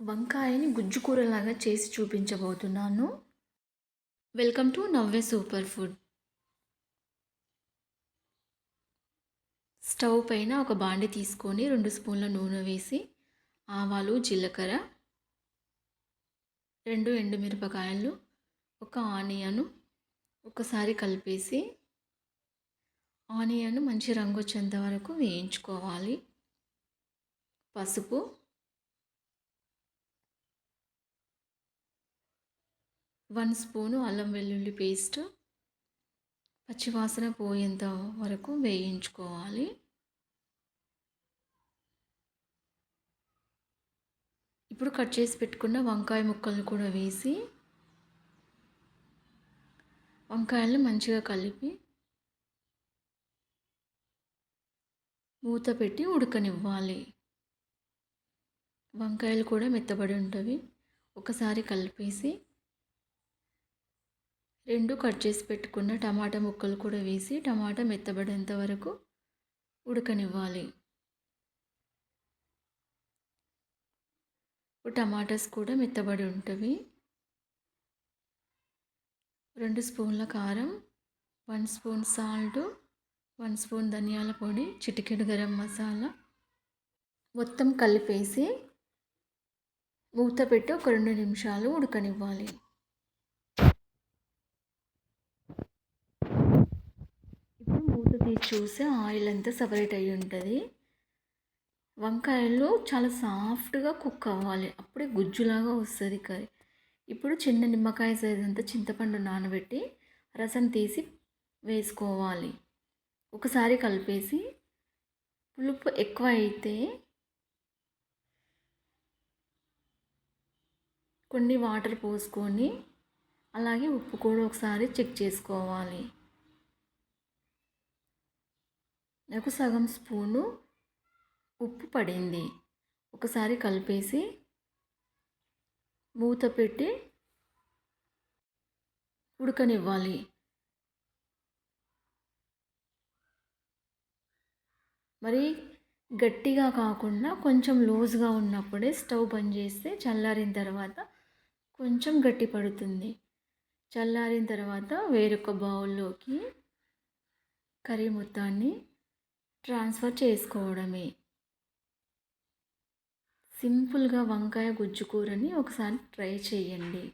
వంకాయని గుజ్జు కూరలాగా చేసి చూపించబోతున్నాను. వెల్కమ్ టు నవ్వే సూపర్ ఫుడ్ స్టవ్ పైన ఒక బాండి తీసుకొని రెండు స్పూన్ల నూనె వేసి ఆవాలు జీలకర్ర రెండు ఎండుమిరపకాయలు ఒక ఆనియను ఒకసారి కలిపేసి ఆనియన్ మంచి రంగు వచ్చేంత వరకు వేయించుకోవాలి. పసుపు వన్ స్పూను అల్లం వెల్లుల్లి పేస్ట్ పచ్చివాసన పోయేంత వరకు వేయించుకోవాలి. ఇప్పుడు కట్ చేసి పెట్టుకున్న వంకాయ ముక్కలను కూడా వేసి వంకాయలను మంచిగా కలిపి మూత పెట్టి ఉడకనివ్వాలి. వంకాయలు కూడా మెత్తబడి ఉంటవి. ఒకసారి కలిపేసి రెండు కట్ చేసి పెట్టుకున్న టమాటా ముక్కలు కూడా వేసి టమాటా మెత్తబడేంత వరకు ఉడకనివ్వాలి. టమాటాస్ కూడా మెత్తబడి ఉంటవి. రెండు స్పూన్ల కారం one spoon salt one spoon ధనియాల పొడి చిటికెడు గరం మసాలా. మొత్తం కలిపేసి మూత పెట్టి ఒక రెండు నిమిషాలు ఉడకనివ్వాలి ఇప్పుడు మూత చూస్తే ఆయిల్ అంతా సపరేట్ అయి ఉంటుంది. వంకాయలు చాలా సాఫ్ట్గా కుక్ అవ్వాలి. అప్పుడే గుజ్జులాగా వస్తుంది కర్రీ. ఇప్పుడు చిన్న నిమ్మకాయ సైజ్ అంతా చింతపండు నానబెట్టి రసం తీసి వేసుకోవాలి. ఒకసారి కలిపేసి పులుపు ఎక్కువ అయితే కొన్ని వాటర్ పోసుకొని అలాగే ఉప్పు కూడా ఒకసారి చెక్ చేసుకోవాలి. నాకు సగం స్పూను ఉప్పు పడింది. ఒకసారి కలిపేసి మూత పెట్టి ఉడకనివ్వాలి. మరి గట్టిగా కాకుండా కొంచెం లూజ్గా ఉన్నప్పుడే స్టవ్ బంద్ చేస్తే చల్లారిన తర్వాత కొంచెం గట్టి పడుతుంది. చల్లారిన తర్వాత వేరొక బౌల్లోకి కర్రీ మొత్తాన్ని ట్రాన్స్ఫర్ చేసుకోవడమే. సింపుల్గా వంకాయ గుజ్జు కూరని ఒకసారి ట్రై చేయండి.